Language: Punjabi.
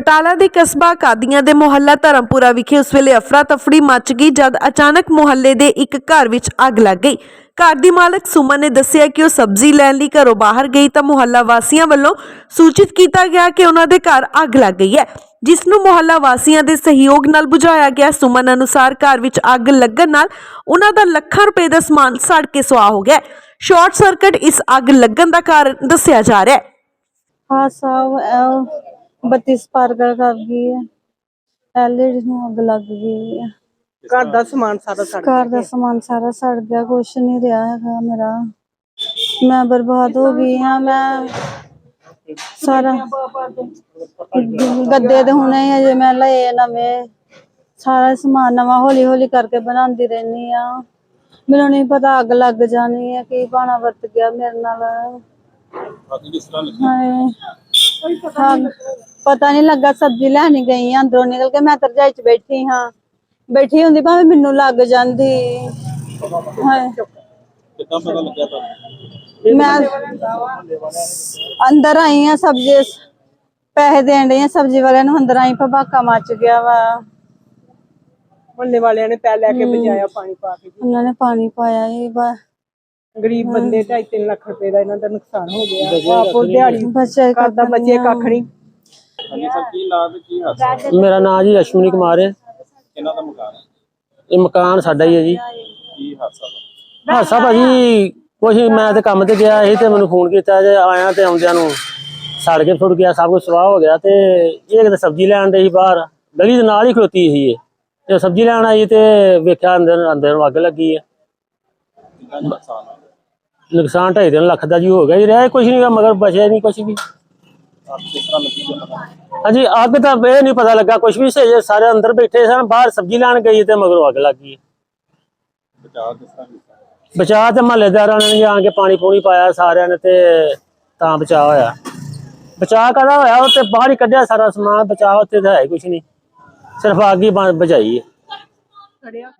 ਬਟਾਲਾ ਦੇ ਕਸਬਾ ਕਾਦੀਆਂ ਦੇ ਮੁਹੱਲਾ ਧਰਮਪੁਰਾ ਵਿਖੇ ਉਸ ਵੇਲੇ ਅਫਰਾ ਤਫੜੀ ਮਚ ਗਈ ਜਦ ਅਚਾਨਕ ਮੁਹੱਲੇ ਦੇ ਇੱਕ ਘਰ ਵਿੱਚ ਅੱਗ ਲੱਗ ਗਈ। ਘਰ ਦੀ ਮਾਲਕ ਸੁਮਨ ਨੇ ਦੱਸਿਆ ਕਿ ਉਹ ਸਬਜ਼ੀ ਲੈਣ ਲਈ ਘਰੋਂ ਬਾਹਰ ਗਈ ਤਾਂ ਮੁਹੱਲਾ ਵਾਸੀਆਂ ਵੱਲੋਂ ਸੂਚਿਤ ਕੀਤਾ ਗਿਆ ਕਿ ਉਹਨਾਂ ਦੇ ਘਰ ਅੱਗ ਲੱਗ ਗਈ ਹੈ। ਜਿਸ ਨੂੰ ਮੁਹੱਲਾ ਵਾਸੀਆਂ ਦੇ ਸਹਿਯੋਗ ਨਾਲ ਬੁਝਾਇਆ ਗਿਆ। ਸੁਮਨ ਅਨੁਸਾਰ ਘਰ ਵਿੱਚ ਅੱਗ ਲੱਗਣ ਨਾਲ ਉਹਨਾਂ ਦਾ ਲੱਖਾਂ ਰੁਪਏ ਦਾ ਸਮਾਨ ਸੜ ਕੇ ਸੁਆਹ ਹੋ ਗਿਆ ਹੈ। ਸ਼ਾਰਟ ਸਰਕਟ ਇਸ ਅੱਗ ਲੱਗਣ ਦਾ ਕਾਰਨ ਦੱਸਿਆ ਜਾ ਰਿਹਾ ਹੈ। ਹਾਂ ਸਾਹਿਬ ਬੱਤੀ ਸਪਾਰਕਰ ਕਰ ਗਈ ਹੈ। ਐਲਈਡੀ ਨੂੰ ਅੱਗ ਲੱਗ ਗਈ ਹੈ। ਘਰ ਦਾ ਸਮਾਨ ਸਾਰਾ ਸੜ ਘਰ ਦਾ ਸਮਾਨ ਸਾਰਾ ਸੜ ਗਿਆ ਕੁਛ ਨਹੀਂ ਰਿਹਾ ਹੈਗਾ ਮੇਰਾ। ਮੈਂ ਬਰਬਾਦ ਹੋ ਗਈ ਹਾਂ ਮੈਂ ਸਾਰਾ ਗੱਦੇ ਤੇ ਹੁਣੇ ਹੀ ਅਜੇ ਮੈਂ ਲਏ ਨਵੇਂ। ਸਾਰਾ ਸਮਾਨ ਨਵਾਂ ਹੌਲੀ ਹੌਲੀ ਕਰਕੇ ਬਣਾਉਂਦੀ ਰਹਿੰਦੀ ਆ ਮੈਨੂੰ ਨਹੀਂ ਪਤਾ ਅੱਗ ਲੱਗ ਜਾਣੀ ਹੈ ਕੀ ਬਾਣਾ ਵਰਤ ਗਿਆ ਮੇਰੇ ਨਾਲ। ਹਾਏ। ਪਤਾ ਨਹੀਂ ਲੱਗਾ ਸਬਜ਼ੀ ਲੈਣੀ ਗਈ ਆਂ ਅੰਦਰੋਂ ਨਿਕਲ ਕੇ ਮੈਂ ਤਰਜਾਈ ਚ ਬੈਠੀ ਹਾਂ। ਬੈਠੀ ਹੁੰਦੀ ਭਾਵੇਂ ਮੈਨੂੰ ਲੱਗ ਜਾਂਦੀ। ਹਾਏ ਕਿੱਦਾਂ ਪਤਾ ਲੱਗਿਆ ਤੁਹਾਨੂੰ? ਮੈਂ ਅੰਦਰ ਆਈ ਆ ਸਬਜ਼ੀ ਪੈਸੇ ਦੇਣ ਡਈ ਆ ਸਬਜ਼ੀ ਵਾਲਿਆਂ ਨੂੰ ਅੰਦਰ ਆਈ ਭਬਾਕਾ ਮਚ ਗਿਆ ਵਾ। ਮੁਹੱਲੇ ਵਾਲਿਆਂ ਨੇ ਪੈ ਲੈ ਕੇ ਬਚਾਇਆ ਪਾਣੀ ਪਾ ਕੇ। ਉਹਨਾਂ ਨੇ ਪਾਣੀ ਪਾਇਆ ਹੀ ਬਾ ਗਰੀਬ ਬੰਦੇ 2.5 ਲੱਖ ਰੁਪਏ ਦਾ ਇਹਨਾਂ ਦਾ ਨੁਕਸਾਨ ਹੋ ਗਿਆ। ਆਪੋ ਦਿਹਾੜੀ ਬੱਚੇ ਘਰ ਦਾ ਬਚੇ ਕੱਖ ਨਹੀਂ। ਹਾਂਜੀ ਸਰ ਕੀ ਨਾਂ ਤੇ ਕੀ ਹਾਦਸਾ ਮੇਰਾ ਨਾਮ ਜੀ ਅਸ਼ਵਨੀ ਕੁਮਾਰ ਹੈ। ਕਿਹਨਾਂ ਦਾ ਮਕਾਨ ਹੈ? ਇਹ ਮਕਾਨ ਸਾਡਾ ਹੀ ਹੈ ਜੀ। ਕੀ ਹਾਸਾ? ਭਾਜੀ ਕੁਛ ਮੈਂ ਤੇ ਕੰਮ ਤੇ ਗਿਆ ਸੀ ਤੇ ਮੈਨੂੰ ਫੋਨ ਕੀਤਾ ਜੇ ਆਇਆ ਤੇ ਆਉਂਦਿਆਂ ਨੂੰ ਸੜ ਕੇ ਫੁੱਟ ਗਿਆ ਸਭ ਕੁਝ ਸਵਾਹ ਹੋ ਗਿਆ ਤੇ ਇਹ ਕਿਤੇ ਸਬਜ਼ੀ ਲੈਣ ਦੇ ਸੀ ਬਾਹਰ ਗਲੀ ਦੇ ਨਾਲ ਹੀ ਖਲੋਤੀ ਸੀ ਇਹ। ਤੇ ਸਬਜ਼ੀ ਲੈਣ ਆਈ ਤੇ ਵੇਖਿਆ ਅੰਦਰ ਅੰਦਰ ਨੂੰ ਅੱਗ ਲੱਗੀ ਹੈ ਕਿੰਨਾ ਕੁ ਨੁਕਸਾਨ ਹੋਇਆ ਨੁਕਸਾਨ ਢਾਈ ਤਿੰਨ ਲੱਖ ਦਾ ਜੀ ਹੋ ਗਿਆ ਜੀ ਰਹਿ ਕੁਝ ਨਹੀਂ ਮਗਰ ਬਚਿਆ ਨਹੀਂ ਕੁਝ ਵੀ। ਅੱਗ ਕਿਸ ਤਰ੍ਹਾਂ ਲੱਗੀ ਜੀ ਪਤਾ ਨਹੀਂ। ਹਾਂਜੀ ਅੱਗ ਤਾਂ ਇਹ ਨਹੀਂ ਪਤਾ ਲੱਗਾ ਕੁਝ ਵੀ ਸਹੀ ਸਾਰੇ ਅੰਦਰ ਬੈਠੇ ਸਨ ਬਾਹਰ ਸਬਜ਼ੀ ਲੈਣ ਗਈ ਤੇ ਮਗਰੋਂ ਅੱਗ ਲੱਗ ਗਈ। ਬਚਾਅ ਕਿਸ ਤਰ੍ਹਾਂ ਕੀਤਾ? ਬਚਾਅ ਤੇ ਮਹੱਲੇਦਾਰਾਂ ਨੇ ਜੀ ਆਣ ਕੇ ਪਾਣੀ ਪੂਣੀ ਪਾਇਆ ਸਾਰਿਆਂ ਨੇ ਤੇ ਤਾਂ ਬਚਾਅ ਹੋਇਆ। ਬਚਾਅ ਕਦਾ ਹੋਇਆ? ਉਹ ਤੇ ਬਾਹਰ ਹੀ ਕੱਢਿਆ ਸਾਰਾ ਸਮਾਨ ਬਚਾਅ ਉੱਤੇ ਤਾਂ ਹੈ ਕੁਝ ਨਹੀਂ। ਸਿਰਫ ਅੱਗ ਹੀ ਬ- ਬੁਝਾਈ ਹੈ। ਖੜਿਆ।